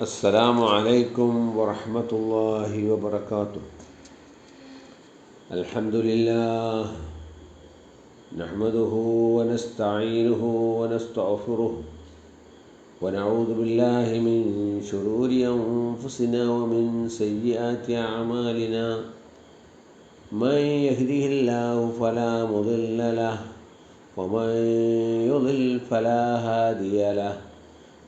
السلام عليكم ورحمة الله وبركاته. الحمد لله نحمده ونستعينه ونستغفره ونعوذ بالله من شرور أنفسنا ومن سيئات أعمالنا. من يهده الله فلا مضل له ومن يضل فلا هادي له.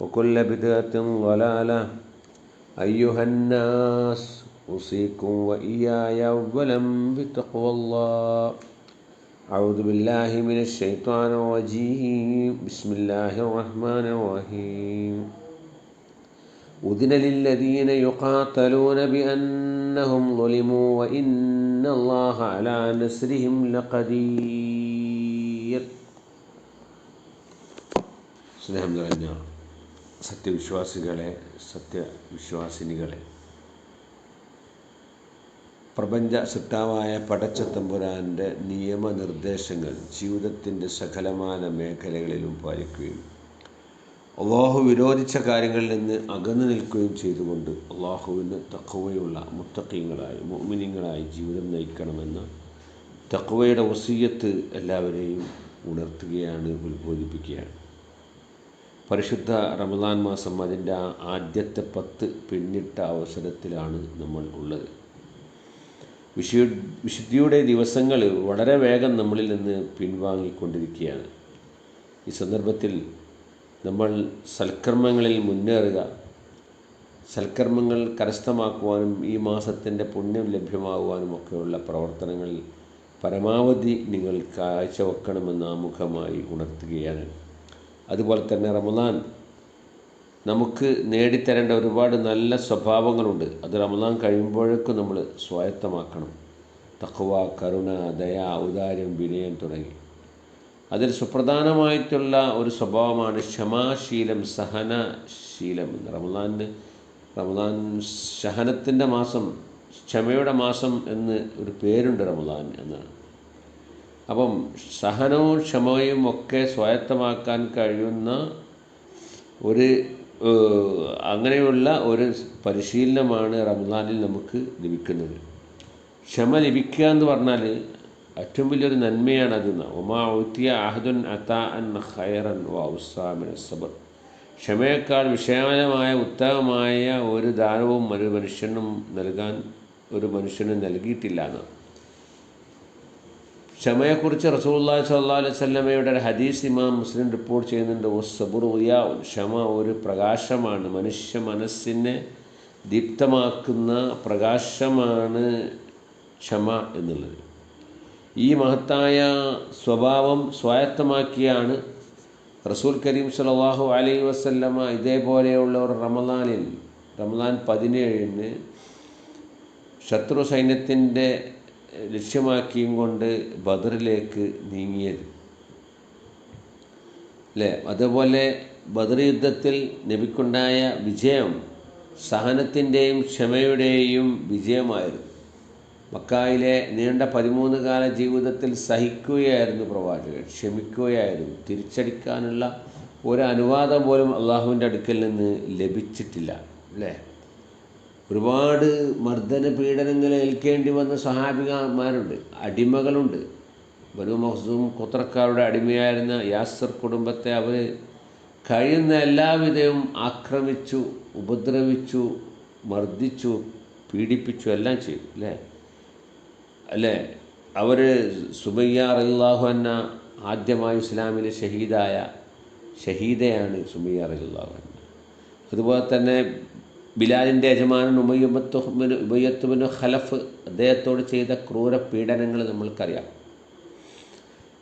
وكل بدعة ضلالة. أيها الناس أوصيكم وإياي أولا بتقوى الله. أعوذ بالله من الشيطان الرجيم. بسم الله الرحمن الرحيم. أذن للذين يقاتلون بأنهم ظلموا وإن الله على نسرهم لقدير. سنهم لغنيا സത്യവിശ്വാസികളെ സത്യവിശ്വാസിനികളെ. പ്രപഞ്ച സൃഷ്ടാവായ പടച്ചത്തമ്പുരാന്റെ നിയമനിർദ്ദേശങ്ങൾ ജീവിതത്തിന്റെ സകലമാന മേഖലകളിലും പാലിക്കുകയും അള്ളാഹു വിരോധിച്ച കാര്യങ്ങളിൽ നിന്ന് അകന്നു നിൽക്കുകയും ചെയ്തുകൊണ്ട് അള്ളാഹുവിന് തക്കവയുള്ള മുത്തക്കീങ്ങളായി മോമിനിങ്ങളായി ജീവിതം നയിക്കണമെന്ന തക്കവയുടെ വസീയത്ത് എല്ലാവരെയും ഉണർത്തുകയാണ് ഉത്ബോധിപ്പിക്കുകയാണ്. പരിശുദ്ധ റമദാൻ മാസം അതിന്റെ ആദ്യത്തെ പത്ത് പിന്നിട്ട അവസരത്തിലാണ് നമ്മൾ ഉള്ളത്. വിശു വിശുദ്ധിയുടെ ദിവസങ്ങൾ വളരെ വേഗം നമ്മളിൽ നിന്ന് പിൻവാങ്ങിക്കൊണ്ടിരിക്കുകയാണ്. ഈ സന്ദർഭത്തിൽ നമ്മൾ സൽക്കർമ്മങ്ങളിൽ മുന്നേറുക. സൽക്കർമ്മങ്ങൾ കരസ്ഥമാക്കുവാനും ഈ മാസത്തിന്റെ പുണ്യം ലഭ്യമാകുവാനും ഒക്കെയുള്ള പ്രവർത്തനങ്ങളിൽ പരമാവധി നിങ്ങൾ കാഴ്ചവെക്കണമെന്ന് ആമുഖമായി ഉണർത്തുകയാണ്. അതുപോലെ തന്നെ റമദാൻ. നമുക്ക് നേടിത്തരേണ്ട ഒരുപാട് നല്ല സ്വഭാവങ്ങളുണ്ട്. അത് റമദാൻ കഴിയുമ്പോഴേക്കും നമ്മൾ സ്വായത്തമാക്കണം. തഖ്വ കരുണ ദയ ഔദാര്യം വിനയം തുടങ്ങി. അതിൽ സുപ്രധാനമായിട്ടുള്ള ഒരു സ്വഭാവമാണ് ക്ഷമാശീലം സഹനശീലം. എന്ന് റമദാൻ സഹനത്തിന്റെ മാസം ക്ഷമയുടെ മാസം എന്ന് ഒരു പേരുണ്ട് റമദാൻ എന്നാണ് അപ്പം സഹനവും ക്ഷമയും ഒക്കെ സ്വായത്തമാക്കാൻ കഴിയുന്ന ഒരു അങ്ങനെയുള്ള ഒരു പരിശീലനമാണ് റമദാനിൽ നമുക്ക് ലഭിക്കുന്നത്. ക്ഷമ ലഭിക്കുക എന്ന് പറഞ്ഞാൽ ഏറ്റവും വലിയൊരു നന്മയാണ് അതെന്ന് ഒമാ ഔത്തിയ അഹദുൻ അത്ത അൻ ഖൈറൻ വൗസാമിൻ സബർ. ക്ഷമയേക്കാൾ വിഷയമായ ഉത്തമമായ ഒരു ദാനവും ഒരു മനുഷ്യനും നൽകാൻ ഒരു മനുഷ്യന് നൽകിയിട്ടില്ല എന്നാണ് ക്ഷമയെക്കുറിച്ച് റസൂല്ലാ സല്ലാ അലൈഹി സ്വല്ലമയുടെ ഒരു ഹദീസ് ഇമാം മുസ്ലിം റിപ്പോർട്ട് ചെയ്യുന്നുണ്ട് ഓ സബുർ ഉയാവുൻ ക്ഷമ ഒരു പ്രകാശമാണ് മനുഷ്യ മനസ്സിനെ ദീപ്തമാക്കുന്ന പ്രകാശമാണ് ക്ഷമ എന്നുള്ളത്. ഈ മഹത്തായ സ്വഭാവം സ്വായത്തമാക്കിയാണ് റസൂൽ കരീം സലാഹു അലൈ വസല്ലമ ഇതേപോലെയുള്ള ഒരു റമദാനിൽ റമദാൻ പതിനേഴിന് ശത്രു സൈന്യത്തിന്റെ ലക്ഷ്യമാക്കിയും കൊണ്ട് ബദറിലേക്ക് നീങ്ങിയത്. അല്ലേ അതുപോലെ ബദർ യുദ്ധത്തിൽ നബിക്കുണ്ടായ വിജയം സഹനത്തിന്റെയും ക്ഷമയുടെയും വിജയമായിരുന്നു. മക്കായിലെ നീണ്ട പതിമൂന്ന് കാല ജീവിതത്തിൽ സഹിക്കുകയായിരുന്നു പ്രവാചകൻ. ക്ഷമിക്കുകയായിരുന്നു. തിരിച്ചടിക്കാനുള്ള ഒരു അനുവാദം പോലും അള്ളാഹുവിന്റെ അടുക്കൽ നിന്ന് ലഭിച്ചിട്ടില്ല. അല്ലേ ഒരുപാട് മർദ്ദന പീഡനങ്ങൾ ഏൽക്കേണ്ടി വന്ന സഹാബികമാരുണ്ട് അടിമകളുണ്ട്. ബനു മഹ്സൂം കുത്രക്കാരുടെ അടിമയായിരുന്ന യാസർ കുടുംബത്തെ അവർ കഴിയുന്ന എല്ലാവിധവും ആക്രമിച്ചു ഉപദ്രവിച്ചു മർദ്ദിച്ചു പീഡിപ്പിച്ചു എല്ലാം ചെയ്തു അല്ലേ? അല്ലേ? അവർ സുബയ്യ റഹുല്ലാഹു അന്ന ആദ്യമായി ഇസ്ലാമിലെ ഷഹീദായ ഷഹീദയാണ് സുബയ്യ റഹുല്ലാഹു അന്ന അതുപോലെ തന്നെ ബിലാലിന്റെ യജമാനൻ ഉമയ്യബത്തുബിന് ഉബയ്യത്തുബിന് ഖലഫ് അദ്ദേഹത്തോട് ചെയ്ത ക്രൂര പീഡനങ്ങൾ നമ്മൾക്കറിയാം.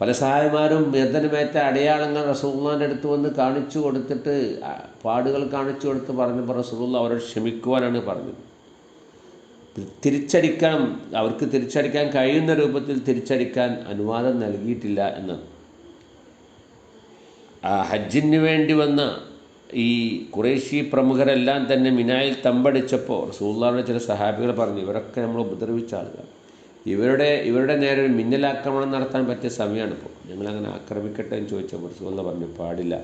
പല സഹായമാരും മർദ്ദനമേറ്റ അടയാളങ്ങൾ റസൂള്ളാന്റെ അടുത്ത് വന്ന് കാണിച്ചു കൊടുത്തിട്ട് പാടുകൾ കാണിച്ചു കൊടുത്ത് പറഞ്ഞപ്പോൾ റസൂള്ള അവരോട് ക്ഷമിക്കുവാനാണ് പറഞ്ഞത്. തിരിച്ചടിക്കണം അവർക്ക് തിരിച്ചടിക്കാൻ കഴിയുന്ന രൂപത്തിൽ തിരിച്ചടിക്കാൻ അനുവാദം നൽകിയിട്ടില്ല എന്നാണ് ആ ഹജ്ജിന് വേണ്ടി വന്ന ഈ കുറേശി പ്രമുഖരെല്ലാം തന്നെ മിനായിൽ തമ്പടിച്ചപ്പോൾ റസൂള്ളാരുടെ ചില സഹാബികൾ പറഞ്ഞു ഇവരൊക്കെ നമ്മൾ ഉപദ്രവിച്ച ആളുകൾ ഇവരുടെ ഇവരുടെ നേരെ ഒരു മിന്നലാക്രമണം നടത്താൻ പറ്റിയ സമയമാണ് ഇപ്പോൾ ഞങ്ങളങ്ങനെ ആക്രമിക്കട്ടെ എന്ന് ചോദിച്ചപ്പോൾ റസൂള്ള പറഞ്ഞു പാടില്ല.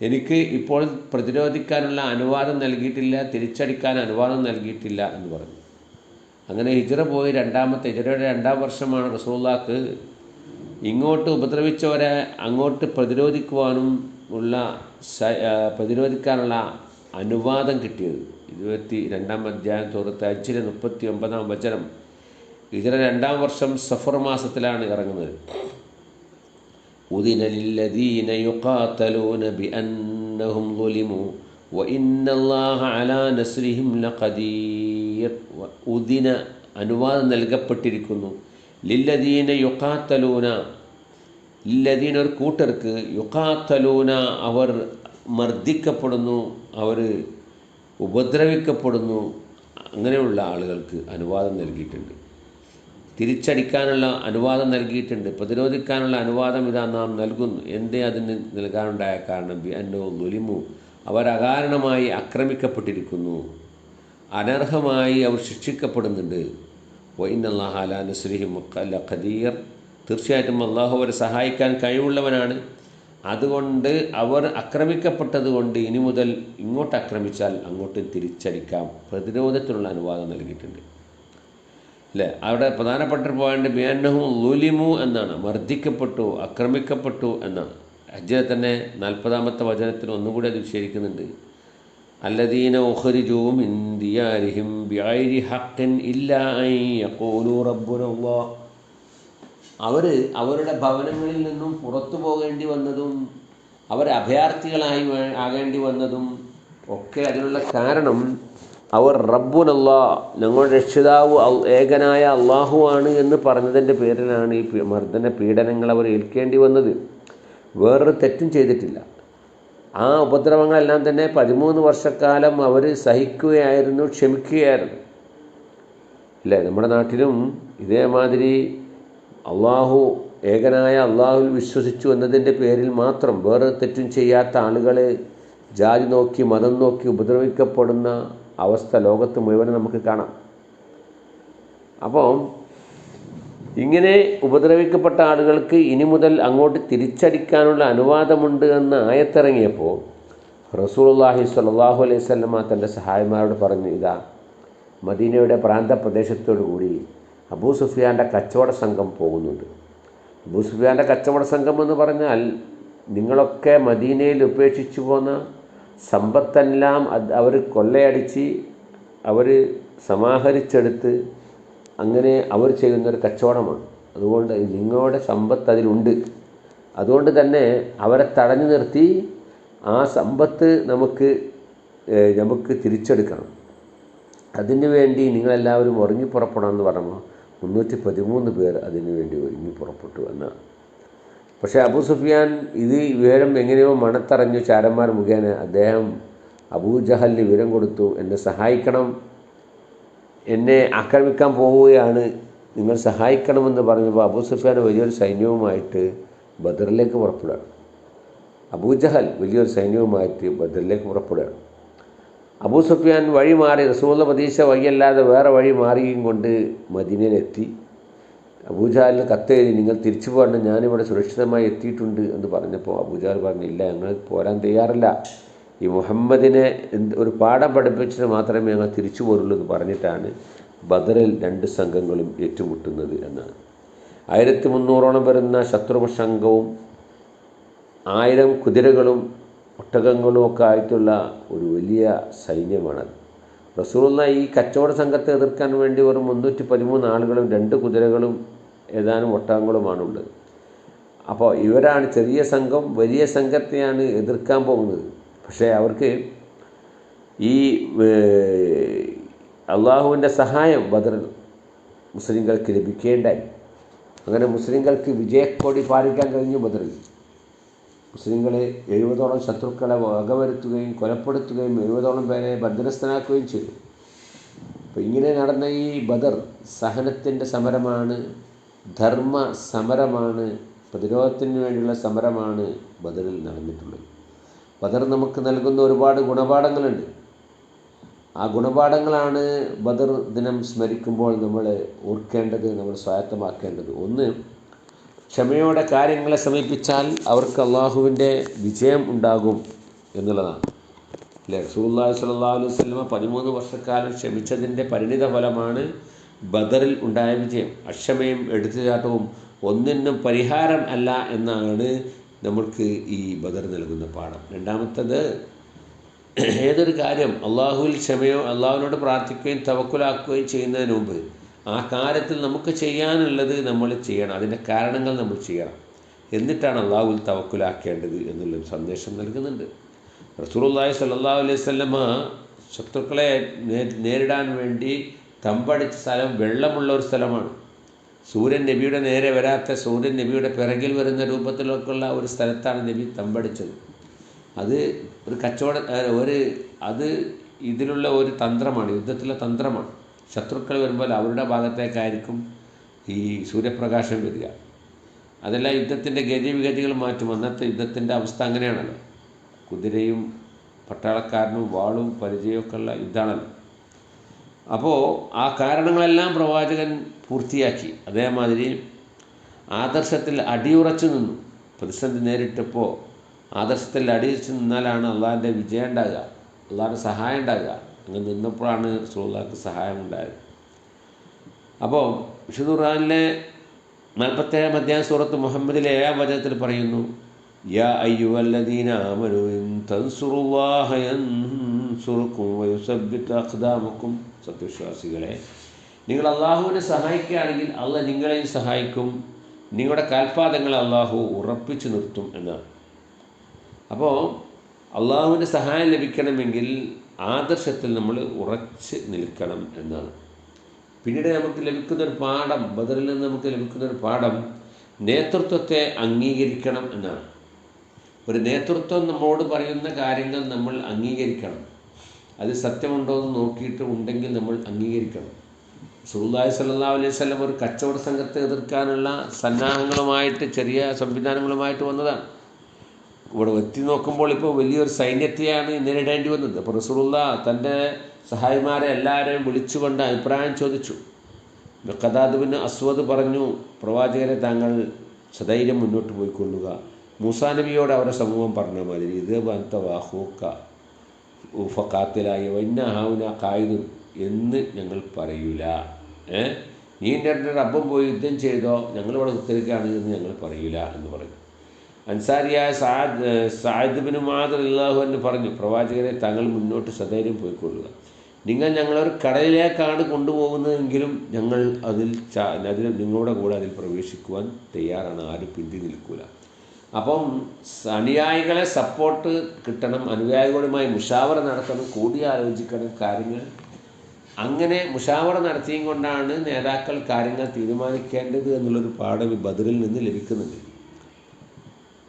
എനിക്ക് ഇപ്പോൾ പ്രതിരോധിക്കാനുള്ള അനുവാദം നൽകിയിട്ടില്ല തിരിച്ചടിക്കാൻ അനുവാദം നൽകിയിട്ടില്ല എന്ന് പറഞ്ഞു. അങ്ങനെ ഹിജറ പോയി രണ്ടാമത്തെ ഹിജറയുടെ രണ്ടാം വർഷമാണ് റസൂള്ളാക്ക് ഇങ്ങോട്ട് ഉപദ്രവിച്ചവരെ അങ്ങോട്ട് പ്രതിരോധിക്കുവാനും ഉള്ള സ- ആ, പ്രതിരോധിക്കാനുള്ള അനുവാദം കിട്ടിയത് ഇരുപത്തി രണ്ടാം അധ്യായം തോറത്ത് അഞ്ചിലെ മുപ്പത്തി ഒമ്പതാം വചനം ഇതിലെ രണ്ടാം വർഷം സഫർ മാസത്തിലാണ് ഇറങ്ങുന്നത് أذن للذين يقاتلون بأنهم ظلموا وإن الله على نصرهم لقدير ഉദിന അനുവാദം നൽകപ്പെട്ടിരിക്കുന്നു ലില്ലദീന യുക്കാത്തലൂന ലില്ലദീന ഒരു കൂട്ടർക്ക് യുക്കാത്തലൂന അവർ മർദ്ദിക്കപ്പെടുന്നു അവർ ഉപദ്രവിക്കപ്പെടുന്നു. അങ്ങനെയുള്ള ആളുകൾക്ക് അനുവാദം നൽകിയിട്ടുണ്ട്. തിരിച്ചടിക്കാനുള്ള അനുവാദം നൽകിയിട്ടുണ്ട്. പ്രതിരോധിക്കാനുള്ള അനുവാദം ഇതാ നാം നൽകുന്നു. എന്തേ അതിന് നൽകാനുണ്ടായ കാരണം? ബി അന്നോ ദുലിമു അവർ അകാരണമായി ആക്രമിക്കപ്പെട്ടിരിക്കുന്നു. അനർഹമായി അവർ ശിക്ഷിക്കപ്പെടുന്നുണ്ട്. വൈനല്ലാഹാല നസ്രിഹിം ഖദീർ. തീർച്ചയായിട്ടും അള്ളാഹു അവരെ സഹായിക്കാൻ കഴിവുള്ളവനാണ്. അതുകൊണ്ട് അവർ ആക്രമിക്കപ്പെട്ടതുകൊണ്ട് ഇനി മുതൽ ഇങ്ങോട്ട് ആക്രമിച്ചാൽ അങ്ങോട്ട് തിരിച്ചടിക്കാം. പ്രതിരോധത്തിനുള്ള അനുവാദം നൽകിയിട്ടുണ്ട്. അല്ലേ അവിടെ പ്രധാനപ്പെട്ട പോയിന്റ് ബിയന്നഹു ലുലിമു എന്നാണ്. മർദ്ദിക്കപ്പെട്ടു ആക്രമിക്കപ്പെട്ടു എന്നാണ്. അജ്ജനെ തന്നെ നാൽപ്പതാമത്തെ വചനത്തിൽ ഒന്നുകൂടി അത് വിശേഷിക്കുന്നുണ്ട്. അല്ലദീന ഉഖരിജൂം ഇന്ദിയാരിഹിം ബിഐരി ഹക്കൻ ഇല്ലാ യഖൂലു റബ്ബുനല്ലാഹ് അവർ അവരുടെ ഭവനങ്ങളിൽ നിന്നും പുറത്തു പോകേണ്ടി വന്നതും അവർ അഭയാർത്ഥികളായി ആകേണ്ടി വന്നതും ഒക്കെ അതിനുള്ള കാരണം അവർ റബ്ബുനല്ലാ ഞങ്ങളുടെ രക്ഷിതാവ് ഏകനായ അള്ളാഹു ആണ് എന്ന് പറഞ്ഞതിന്റെ പേരിലാണ് ഈ മർദ്ദന പീഡനങ്ങൾ അവർ ഏൽക്കേണ്ടി വന്നത്. വേറൊരു തെറ്റും ചെയ്തിട്ടില്ല. ആ ഉപദ്രവങ്ങളെല്ലാം തന്നെ പതിമൂന്ന് വർഷക്കാലം അവർ സഹിക്കുകയായിരുന്നു ക്ഷമിക്കുകയായിരുന്നു. അല്ലേ നമ്മുടെ നാട്ടിലും ഇതേമാതിരി അള്ളാഹു ഏകനായ അള്ളാഹുവിൽ വിശ്വസിച്ചു എന്നതിന്റെ പേരിൽ മാത്രം വേറെ തെറ്റും ചെയ്യാത്ത ആളുകൾ ജാതി നോക്കി മതം നോക്കി ഉപദ്രവിക്കപ്പെടുന്ന അവസ്ഥ ലോകത്ത് മുഴുവൻ നമുക്ക് കാണാം. അപ്പോൾ ഇങ്ങനെ ഉപദ്രവിക്കപ്പെട്ട ആളുകൾക്ക് ഇനി മുതൽ അങ്ങോട്ട് തിരിച്ചടിക്കാനുള്ള അനുവാദമുണ്ട് എന്ന് ആയത്തിറങ്ങിയപ്പോൾ റസൂലുള്ളാഹി സ്വല്ലല്ലാഹു അലൈഹി വസല്ലമ തന്റെ സഹായിമാരോട് പറഞ്ഞു ഇതാ മദീനയുടെ പ്രാന്തപ്രദേശത്തോടു കൂടി അബൂ സുഫിയാന്റെ കച്ചവട സംഘം പോകുന്നുണ്ട്. അബൂ സുഫിയാന്റെ കച്ചവട സംഘം എന്ന് പറഞ്ഞാൽ നിങ്ങളൊക്കെ മദീനയിൽ ഉപേക്ഷിച്ചു പോന്ന സമ്പത്തെല്ലാം അവർ കൊള്ളയടിച്ച് അവർ സമാഹരിച്ചെടുത്ത് അങ്ങനെ അവർ ചെയ്യുന്നൊരു കച്ചവടമാണ്. അതുകൊണ്ട് നിങ്ങളുടെ സമ്പത്ത് അതിലുണ്ട്. അതുകൊണ്ട് തന്നെ അവരെ തടഞ്ഞു നിർത്തി ആ സമ്പത്ത് നമുക്ക് നമുക്ക് തിരിച്ചെടുക്കണം. അതിനു വേണ്ടി നിങ്ങളെല്ലാവരും ഉറങ്ങി പുറപ്പെടണമെന്ന് പറയുമ്പോൾ മുന്നൂറ്റി പതിമൂന്ന് പേർ അതിനു വേണ്ടി ഒരുങ്ങി പുറപ്പെട്ടു എന്നാണ് പക്ഷേ അബൂ സുഫിയാൻ ഇത് വിവരം എങ്ങനെയോ മണത്തറിഞ്ഞു ചാരന്മാർ മുഖേന അദ്ദേഹം അബൂ ജഹലിന് വിവരം കൊടുത്തു. എന്നെ സഹായിക്കണം. എന്നെ ആക്രമിക്കാൻ പോവുകയാണ്. നിങ്ങൾ സഹായിക്കണമെന്ന് പറഞ്ഞപ്പോൾ അബൂ സുഫിയാൻ വലിയൊരു സൈന്യവുമായിട്ട് ബദറിലേക്ക് പുറപ്പെടുകയാണ്. അബൂജഹൽ വലിയൊരു സൈന്യവുമായിട്ട് ബദറിലേക്ക് പുറപ്പെടുകയാണ്. അബൂ സുഫിയാൻ വഴി മാറി റസൂള്ള പ്രതീക്ഷ വഴിയല്ലാതെ വേറെ വഴി മാറിയും കൊണ്ട് മദീനയിലെത്തി. അബൂജാലിന് കത്തെഴുതി നിങ്ങൾ തിരിച്ചു പോകണം ഞാനിവിടെ സുരക്ഷിതമായി എത്തിയിട്ടുണ്ട് എന്ന് പറഞ്ഞപ്പോൾ അബൂജാൽ പറഞ്ഞില്ല ഞങ്ങൾ പോരാൻ തയ്യാറില്ല. ഈ മുഹമ്മദിനെ ഒരു പാഠം പഠിപ്പിച്ചിട്ട് മാത്രമേ ഞങ്ങൾ തിരിച്ചു പോരുള്ളൂ എന്ന് പറഞ്ഞിട്ടാണ് ബദറിൽ രണ്ട് സംഘങ്ങളും ഏറ്റുമുട്ടുന്നത് എന്നാണ്. ആയിരത്തി മുന്നൂറോളം വരുന്ന ശത്രുപക്ഷ സംഘവും ആയിരം കുതിരകളും ഒട്ടകങ്ങളും ഒക്കെ ആയിട്ടുള്ള ഒരു വലിയ സൈന്യമാണത്. റസൂറുള്ള ഈ കച്ചവട സംഘത്തെ എതിർക്കാൻ വേണ്ടി ഒരു മുന്നൂറ്റി പതിമൂന്ന് ആളുകളും രണ്ട് കുതിരകളും ഏതാനും ഒട്ടകങ്ങളുമാണുള്ളത്. അപ്പോൾ ഇവരാണ് ചെറിയ സംഘം വലിയ സംഘത്തെയാണ് എതിർക്കാൻ പോകുന്നത്. പക്ഷേ അവർക്ക് ഈ അള്ളാഹുവിന്റെ സഹായം ബദർ മുസ്ലിങ്ങൾക്ക് ലഭിക്കേണ്ടായി. അങ്ങനെ മുസ്ലിങ്ങൾക്ക് വിജയക്കോടി പാലിക്കാൻ കഴിഞ്ഞു ബദറിൽ. മുസ്ലിങ്ങളെ എഴുപതോളം ശത്രുക്കളെ വകവരുത്തുകയും കൊലപ്പെടുത്തുകയും എഴുപതോളം പേരെ ബന്ധനസ്ഥനാക്കുകയും ചെയ്തു. അപ്പോൾ ഇങ്ങനെ നടന്ന ഈ ബദർ സഹനത്തിന്റെ സമരമാണ് ധർമ്മ സമരമാണ് പ്രതിരോധത്തിന് വേണ്ടിയുള്ള സമരമാണ് ബദറിൽ നടന്നിട്ടുള്ളത്. ബദർ നമുക്ക് നൽകുന്ന ഒരുപാട് ഗുണപാഠങ്ങളുണ്ട്. ആ ഗുണപാഠങ്ങളാണ് ബദർ ദിനം സ്മരിക്കുമ്പോൾ നമ്മൾ ഓർക്കേണ്ടത് നമ്മൾ സ്വായത്തമാക്കേണ്ടത്. ഒന്ന് ക്ഷമയോടെ കാര്യങ്ങളെ സമീപിച്ചാൽ അവർക്ക് അള്ളാഹുവിന്റെ വിജയം ഉണ്ടാകും എന്നുള്ളതാണ്. അല്ലേ? റസൂല്ലാഹി സ്വല്ലാ അലൈഹി സ്വലമ പതിമൂന്ന് വർഷക്കാലം ക്ഷമിച്ചതിന്റെ പരിണിത ഫലമാണ് ബദറിൽ ഉണ്ടായ വിജയം. അക്ഷമയും എടുത്തുചാട്ടവും ഒന്നിനും പരിഹാരം അല്ല എന്നാണ് നമ്മൾക്ക് ഈ ബദർ നൽകുന്ന പാഠം. രണ്ടാമത്തത് ഏതൊരു കാര്യം അള്ളാഹുവിൽ ക്ഷമയോ അള്ളാഹുവിനോട് പ്രാർത്ഥിക്കുകയും തവക്കുലാക്കുകയും ചെയ്യുന്നതിന് മുമ്പ് ആ കാര്യത്തിൽ നമുക്ക് ചെയ്യാനുള്ളത് നമ്മൾ ചെയ്യണം. അതിന്റെ കാരണങ്ങൾ നമ്മൾ ചെയ്യണം. എന്നിട്ടാണ് അള്ളാഹുവിൽ തവക്കുലാക്കേണ്ടത് എന്നുള്ള സന്ദേശം നൽകുന്നുണ്ട്. റസൂലുള്ളാഹി സല്ലാ അലൈഹി വസല്ലമ ശത്രുക്കളെ നേരിടാൻ വേണ്ടി തമ്പടിച്ച സ്ഥലം വെള്ളമുള്ള ഒരു സ്ഥലമാണ്. സൂര്യൻ നബിയുടെ നേരെ വരാത്ത സൂര്യൻ നബിയുടെ പിറകിൽ വരുന്ന രൂപത്തിലൊക്കെയുള്ള ഒരു സ്ഥലത്താണ് നബി തമ്പടിച്ചത്. അത് ഒരു കച്ചവട ഒരു അത് ഇതിലുള്ള ഒരു തന്ത്രമാണ് യുദ്ധത്തിലെ തന്ത്രമാണ്. ശത്രുക്കൾ വരുമ്പോൾ അവരുടെ ഭാഗത്തേക്കായിരിക്കും ഈ സൂര്യപ്രകാശം വരിക. അതെല്ലാം യുദ്ധത്തിന്റെ ഗതിവിഗതികൾ മാറ്റും. അന്നത്തെ യുദ്ധത്തിന്റെ അവസ്ഥ അങ്ങനെയാണല്ലോ. കുതിരയും പട്ടാളക്കാരനും വാളും പരിചയമൊക്കെയുള്ള യുദ്ധമാണല്ലോ. അപ്പോൾ ആ കാരണങ്ങളെല്ലാം പ്രവാചകൻ പൂർത്തിയാക്കി. അതേമാതിരി ആദർശത്തിൽ അടിയുറച്ചു നിന്നു. പ്രതിസന്ധി നേരിട്ടപ്പോൾ ആദർശത്തിൽ അടിയുറച്ച് നിന്നാലാണ് അള്ളാഹിന്റെ വിജയം ഉണ്ടാകുക. അള്ളാഹിന്റെ സഹായം ഉണ്ടാകുക. അങ്ങനെ നിന്നപ്പോഴാണ് റസൂള്ളാർക്ക് സഹായം ഉണ്ടായത് അപ്പോൾ വിശുദ്ധ ഖുർആനിലെ നാൽപ്പത്തേഴാം അധ്യായം സൂറത്ത് മുഹമ്മദിലെ ഏഴാം വചനത്തിൽ പറയുന്നു യാ അയ്യുവല്ലദീന ആമനു തൻസുറുല്ലാഹ യൻസുറുക്കും സത്യവിശ്വാസികളെ നിങ്ങൾ അള്ളാഹുവിനെ സഹായിക്കുകയാണെങ്കിൽ അള്ള നിങ്ങളെയും സഹായിക്കും. നിങ്ങളുടെ കാൽപാദങ്ങൾ അള്ളാഹു ഉറപ്പിച്ചു നിർത്തും എന്നാണ്. അപ്പോൾ അള്ളാഹുവിന്റെ സഹായം ലഭിക്കണമെങ്കിൽ ആദർശത്തിൽ നമ്മൾ ഉറച്ച് നിൽക്കണം എന്നാണ്. പിന്നീട് നമുക്ക് ലഭിക്കുന്നൊരു പാഠം ബദറിൽ നിന്ന് നമുക്ക് ലഭിക്കുന്നൊരു പാഠം നേതൃത്വത്തെ അംഗീകരിക്കണം എന്നാണ്. ഒരു നേതൃത്വം നമ്മോട് പറയുന്ന കാര്യങ്ങൾ നമ്മൾ അംഗീകരിക്കണം. അത് സത്യമുണ്ടോ എന്ന് നോക്കിയിട്ട് ഉണ്ടെങ്കിൽ നമ്മൾ അംഗീകരിക്കണം. സുഹൃദായ് സല്ലാ അലൈഹി സ്വലം ഒരു കച്ചവട സംഘത്തെ എതിർക്കാനുള്ള സന്നാഹങ്ങളുമായിട്ട് ചെറിയ സംവിധാനങ്ങളുമായിട്ട് വന്നതാണ്. ഇവിടെ എത്തി നോക്കുമ്പോൾ ഇപ്പോൾ വലിയൊരു സൈന്യത്തെയാണ് നേരിടേണ്ടി വന്നത്. അപ്പോൾ റസൂലുള്ള തന്റെ സഹായിമാരെ എല്ലാവരെയും വിളിച്ചുകൊണ്ട് അഭിപ്രായം ചോദിച്ചു. കഥാദുബിന് അസ്വദ് പറഞ്ഞു പ്രവാചകരെ താങ്കൾ സധൈര്യം മുന്നോട്ട് പോയിക്കൊള്ളുക. മൂസാ നബിയോട് അവരുടെ സമൂഹം പറഞ്ഞ മാതിരി ഇത് ബന്ത വാഹൂക്ക ഉഫക്കാത്തിലായി വന്ന ഹാവുന കായുതും എന്ന് ഞങ്ങൾ പറയൂല. ഏ? നീ എന്റെ റബ്ബം പോയി യുദ്ധം ചെയ്തോ? ഞങ്ങളിവിടെ ഉത്തരിക്കുകയാണ് എന്ന് ഞങ്ങൾ പറയൂല എന്ന് പറഞ്ഞു. അൻസാരിയായ സാദ് സാദ് മാത്രം ഇല്ലാഹു എന്ന് പറഞ്ഞു പ്രവാചകരെ താങ്കൾ മുന്നോട്ട് സധൈര്യം പോയിക്കൊള്ളുക. നിങ്ങൾ ഞങ്ങളൊരു കടലിലേക്കാണ് കൊണ്ടുപോകുന്നതെങ്കിലും ഞങ്ങൾ അതിൽ അതിൽ നിങ്ങളുടെ കൂടെ അതിൽ പ്രവേശിക്കുവാൻ തയ്യാറാണ് ആരും പിന്തി നിൽക്കൂല. അപ്പം അനുയായികളെ സപ്പോർട്ട് കിട്ടണം അനുയായികളുമായി മുഷാവറ നടത്തണം കൂടിയാലോചിക്കണം കാര്യങ്ങൾ. അങ്ങനെ മുഷാവറ നടത്തിയും കൊണ്ടാണ് നേതാക്കൾ കാര്യങ്ങൾ തീരുമാനിക്കേണ്ടത് എന്നുള്ളൊരു പാഠം ഈ ബദറിൽ നിന്ന് ലഭിക്കുന്നുണ്ട്.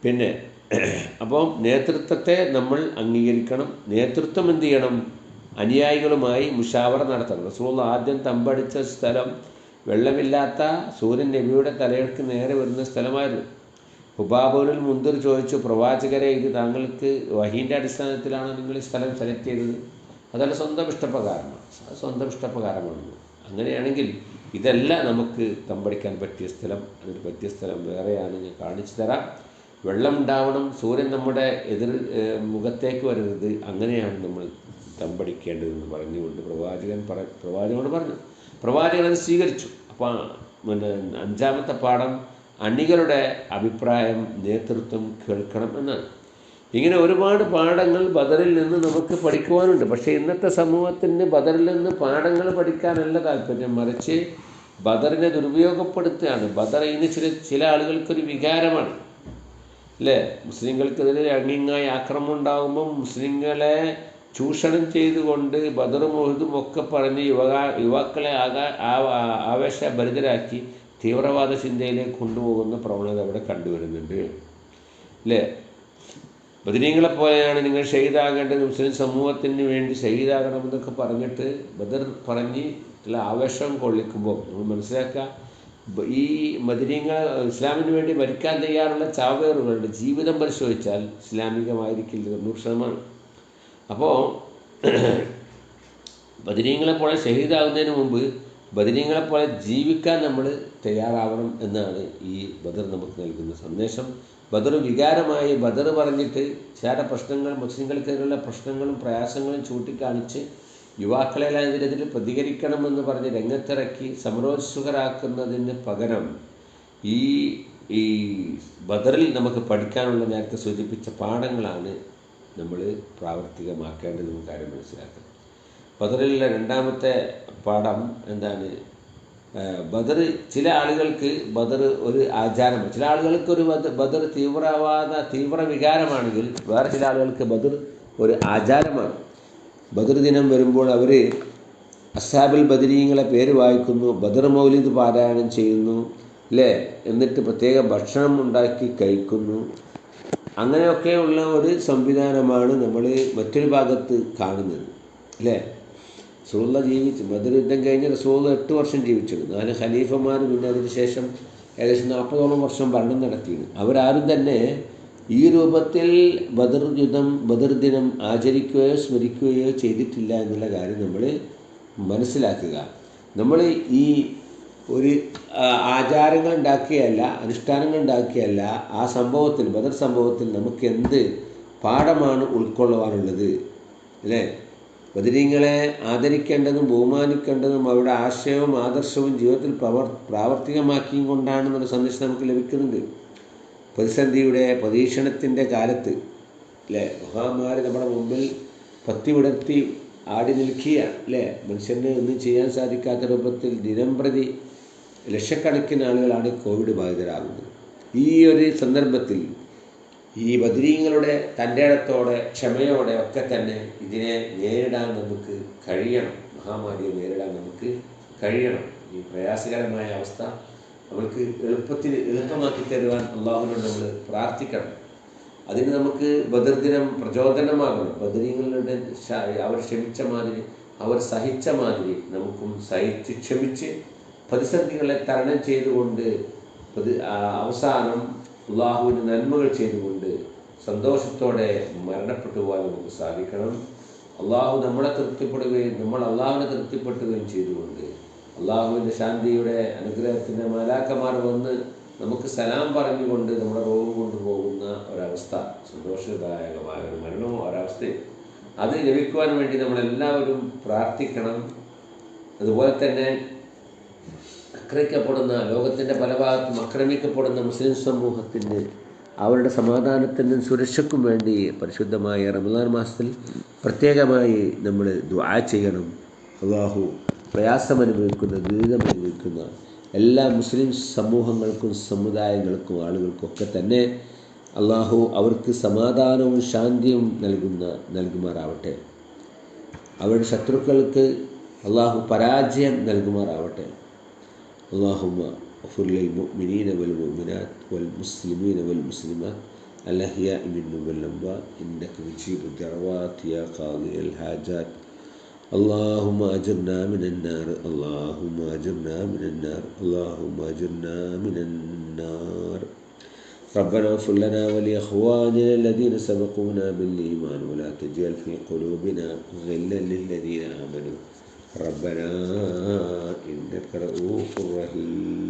പിന്നെ അപ്പം നേതൃത്വത്തെ നമ്മൾ അംഗീകരിക്കണം. നേതൃത്വം എന്ത് ചെയ്യണം? അനുയായികളുമായി മുഷാവറ നടത്തണം. റസൂൾ ആദ്യം തമ്പടിച്ച സ്ഥലം വെള്ളമില്ലാത്ത സൂര്യൻ നബിയുടെ തലയിൾക്ക് നേരെ വരുന്ന സ്ഥലമായിരുന്നു. ഹുബാബുലിൽ മുന്തിർ ചോദിച്ചു പ്രവാചകരെ ഇത് താങ്കൾക്ക് വഹീന്റെ അടിസ്ഥാനത്തിലാണ് നിങ്ങൾ ഈ സ്ഥലം സെലക്ട് ചെയ്തത്? അതല്ല സ്വന്തം ഇഷ്ടപ്രകാരമാണ്. സ്വന്തം ഇഷ്ടപ്രകാരമാണ്. അങ്ങനെയാണെങ്കിൽ ഇതല്ല നമുക്ക് തമ്പടിക്കാൻ പറ്റിയ സ്ഥലം. അതിന് പറ്റിയ സ്ഥലം വേറെയാണ്. ഞാൻ കാണിച്ചു തരാം. വെള്ളം ഉണ്ടാവണം സൂര്യൻ നമ്മുടെ എതിർ മുഖത്തേക്ക് വരരുത്. അങ്ങനെയാണ് നമ്മൾ തമ്പടിക്കേണ്ടതെന്ന് പറഞ്ഞുകൊണ്ട് പ്രവാചകൻ പറ പ്രവാചകനോട് പറഞ്ഞു. പ്രവാചകൻ അത് സ്വീകരിച്ചു. അപ്പോൾ പിന്നെ അഞ്ചാമത്തെ പാഠം അണികളുടെ അഭിപ്രായം നേതൃത്വം കേൾക്കണം എന്നാണ്. ഇങ്ങനെ ഒരുപാട് പാഠങ്ങൾ ബദറിൽ നിന്ന് നമുക്ക് പഠിക്കുവാനുണ്ട്. പക്ഷേ ഇന്നത്തെ സമൂഹത്തിന് ബദറിൽ നിന്ന് പാഠങ്ങൾ പഠിക്കാനല്ല താല്പര്യം. മറിച്ച് ബദറിനെ ദുരുപയോഗപ്പെടുത്തുകയാണ്. ബദർ ഇന്ന് ചില ചില ആളുകൾക്കൊരു വികാരമാണ്. അല്ലേ? മുസ്ലിങ്ങൾക്കെതിരെ അങ്ങിങ്ങായി ആക്രമം ഉണ്ടാകുമ്പോൾ മുസ്ലിങ്ങളെ ചൂഷണം ചെയ്തുകൊണ്ട് ബദറും മുഹദും ഒക്കെ പറഞ്ഞ് യുവകാ യുവാക്കളെ ആകാ ആവേശഭരിതരാക്കി തീവ്രവാദ ചിന്തയിലേക്ക് കൊണ്ടുപോകുന്ന പ്രവണത അവിടെ കണ്ടുവരുന്നുണ്ട്. അല്ലേ ബദരീങ്ങളെ പോലെയാണ് നിങ്ങൾ ഷെയ്ദാകേണ്ടത് മുസ്ലിം സമൂഹത്തിന് വേണ്ടി ഷെയ്ദാകണമെന്നൊക്കെ പറഞ്ഞിട്ട് ബദർ പറഞ്ഞ് ചില ആവേശം കൊള്ളിക്കുമ്പോൾ നമ്മൾ മനസ്സിലാക്കുക ഈ മദരീങ്ങൾ ഇസ്ലാമിന് വേണ്ടി മരിക്കാൻ തയ്യാറുള്ള ചാവേറുകളുടെ ജീവിതം പരിശോധിച്ചാൽ ഇസ്ലാമികമായിരിക്കില്ല തൊണ്ണൂറ് ശതമാനം. അപ്പോൾ ബദരീങ്ങളെ പോലെ ഷഹീദാകുന്നതിന് മുമ്പ് ബദരീങ്ങളെ പോലെ ജീവിക്കാൻ നമ്മൾ തയ്യാറാവണം എന്നാണ് ഈ ബദർ നമുക്ക് നൽകുന്ന സന്ദേശം. ബദർ വികാരമായി ബദർ പറഞ്ഞിട്ട് ചില പ്രശ്നങ്ങൾ മുസ്ലിങ്ങൾക്കെതിരെയുള്ള പ്രശ്നങ്ങളും പ്രയാസങ്ങളും ചൂണ്ടിക്കാണിച്ച് യുവാക്കളെല്ലാം ഇതിനെതിരെ പ്രതികരിക്കണമെന്ന് പറഞ്ഞ് രംഗത്തിറക്കി സമരോത്സുകരാക്കുന്നതിന് പകരം ഈ ഈ ബദറിൽ നമുക്ക് പഠിക്കാനുള്ള നേരത്തെ സൂചിപ്പിച്ച പാഠങ്ങളാണ് നമ്മൾ പ്രാവർത്തികമാക്കേണ്ടതെന്ന് കാര്യം മനസ്സിലാക്കുന്നത്. ബദറിലെ രണ്ടാമത്തെ പാഠം എന്താണ്? ബദർ ചില ആളുകൾക്ക് ബദർ ഒരു ആചാരമാണ്. ചില ആളുകൾക്ക് ഒരു ബദർ തീവ്രവാദ തീവ്ര വികാരമാണെങ്കിൽ വേറെ ചില ആളുകൾക്ക് ബദർ ഒരു ആചാരമാണ്. ബദർ ദിനം വരുമ്പോൾ അവർ അസാബിൽ ബദരീങ്ങളെ പേര് വായിക്കുന്നു ബദർ മൗലിദ് പാരായണം ചെയ്യുന്നു അല്ലേ എന്നിട്ട് പ്രത്യേക ഭക്ഷണം ഉണ്ടാക്കി കഴിക്കുന്നു. അങ്ങനെയൊക്കെയുള്ള ഒരു സംവിധാനമാണ് നമ്മൾ മറ്റൊരു ഭാഗത്ത് കാണുന്നത് അല്ലേ റസൂള്ള ജീവിച്ചു. ബദർ യുദ്ധം കഴിഞ്ഞ് റസൂള്ള എട്ട് വർഷം ജീവിച്ചു നാല് ഖലീഫമാർ പിന്നെ അതിന് ശേഷം ഏകദേശം നാൽപ്പതോളം വർഷം ഭരണം നടത്തിയിരുന്നു. അവരാരും തന്നെ ഈ രൂപത്തിൽ ബദർ യുദ്ധം ബദർ ദിനം ആചരിക്കുകയോ സ്മരിക്കുകയോ ചെയ്തിട്ടില്ല എന്നുള്ള കാര്യം നമ്മൾ മനസ്സിലാക്കുക. നമ്മൾ ഈ ഒരു ആചാരങ്ങൾ ഉണ്ടാക്കിയല്ല അനുഷ്ഠാനങ്ങൾ ഉണ്ടാക്കിയല്ല ആ സംഭവത്തിൽ ബദർ സംഭവത്തിൽ നമുക്ക് എന്ത് പാഠമാണ് ഉൾക്കൊള്ളുവാനുള്ളത്? അല്ലേ? ബദരീങ്ങളെ ആദരിക്കേണ്ടതും ബഹുമാനിക്കേണ്ടതും അവരുടെ ആശയവും ആദർശവും ജീവിതത്തിൽ പ്രവർ പ്രാവർത്തികമാക്കിയും കൊണ്ടാണെന്നൊരു സന്ദേശം നമുക്ക് ലഭിക്കുന്നുണ്ട്. പ്രതിസന്ധിയുടെ പരീക്ഷണത്തിന്റെ കാലത്ത് അല്ലേ മഹാമാരി നമ്മുടെ മുമ്പിൽ പത്തി ആടി നിൽക്കുക അല്ലേ മനുഷ്യന് ഒന്നും ചെയ്യാൻ സാധിക്കാത്ത രൂപത്തിൽ ദിനം പ്രതി ലക്ഷക്കണക്കിന് ആളുകളാണ് കോവിഡ് ബാധിതരാകുന്നത്. ഈ ഒരു സന്ദർഭത്തിൽ ഈ ബദരീങ്ങളുടെ തന്റെ ക്ഷമയോടെ ഒക്കെ തന്നെ ഇതിനെ നേരിടാൻ നമുക്ക് കഴിയണം. മഹാമാരിയെ നേരിടാൻ നമുക്ക് കഴിയണം. ഈ പ്രയാസകരമായ അവസ്ഥ നമ്മൾക്ക് എളുപ്പത്തിൽ എളുപ്പമാക്കി തരുവാൻ അള്ളാഹുവിനോട് നമ്മൾ പ്രാർത്ഥിക്കണം. അതിന് നമുക്ക് ബദർ ദിനം പ്രചോദനമാകണം. ബദരീങ്ങളുടെ അവർ ക്ഷമിച്ച മാതിരി അവർ സഹിച്ച മാതിരി നമുക്കും സഹിച്ച് ക്ഷമിച്ച് പ്രതിസന്ധികളെ തരണം ചെയ്തുകൊണ്ട് അവസാനം അള്ളാഹുവിന് നന്മകൾ ചെയ്തുകൊണ്ട് സന്തോഷത്തോടെ മരണപ്പെട്ടു പോകാൻ നമുക്ക് സാധിക്കണം. അള്ളാഹു നമ്മളെ തൃപ്തിപ്പെടുകയും നമ്മൾ അള്ളാഹുവിനെ തൃപ്തിപ്പെടുകയും ചെയ്തുകൊണ്ട് അള്ളാഹുവിന്റെ ശാന്തിയുടെ അനുഗ്രഹത്തിന്റെ മാലാക്കമാർ വന്ന് നമുക്ക് സലാം പറഞ്ഞുകൊണ്ട് നമ്മുടെ റോഗം കൊണ്ടുപോകുന്ന ഒരവസ്ഥ സന്തോഷദായകമായ ഒരു മരണമോ ഒരവസ്ഥയും അത് ലഭിക്കുവാൻ വേണ്ടി നമ്മളെല്ലാവരും പ്രാർത്ഥിക്കണം. അതുപോലെ തന്നെ ആക്രമിക്കപ്പെടുന്ന ലോകത്തിന്റെ പല ഭാഗത്തും ആക്രമിക്കപ്പെടുന്ന മുസ്ലിം സമൂഹത്തിന് അവരുടെ സമാധാനത്തിനും സുരക്ഷയ്ക്കും വേണ്ടി പരിശുദ്ധമായ റമദാൻ മാസത്തിൽ പ്രത്യേകമായി നമ്മൾ ദുആ ചെയ്യണം. അള്ളാഹു പ്രയാസം അനുഭവിക്കുന്ന ദുരിതം അനുഭവിക്കുന്ന എല്ലാ മുസ്ലിം സമൂഹങ്ങൾക്കും സമുദായങ്ങൾക്കും ആളുകൾക്കും ഒക്കെ തന്നെ അള്ളാഹു അവർക്ക് സമാധാനവും ശാന്തിയും നൽകുന്ന നൽകുമാറാവട്ടെ. അവരുടെ ശത്രുക്കൾക്ക് അള്ളാഹു പരാജയം നൽകുമാറാവട്ടെ. اللهم اغفر للمؤمنين والمؤمنات والمسلمين والمسلمات الأحياء منهم والأموات إنك مجيب الدعوات يا قاضي الحاجات. اللهم أجرنا من النار اللهم أجرنا من النار اللهم أجرنا من النار. ربنا اغفر لنا ولإخواننا الذين سبقونا بالإيمان ولا تجعل في قلوبنا غلا للذين آمنوا. ربنا إنك رؤوف رحيم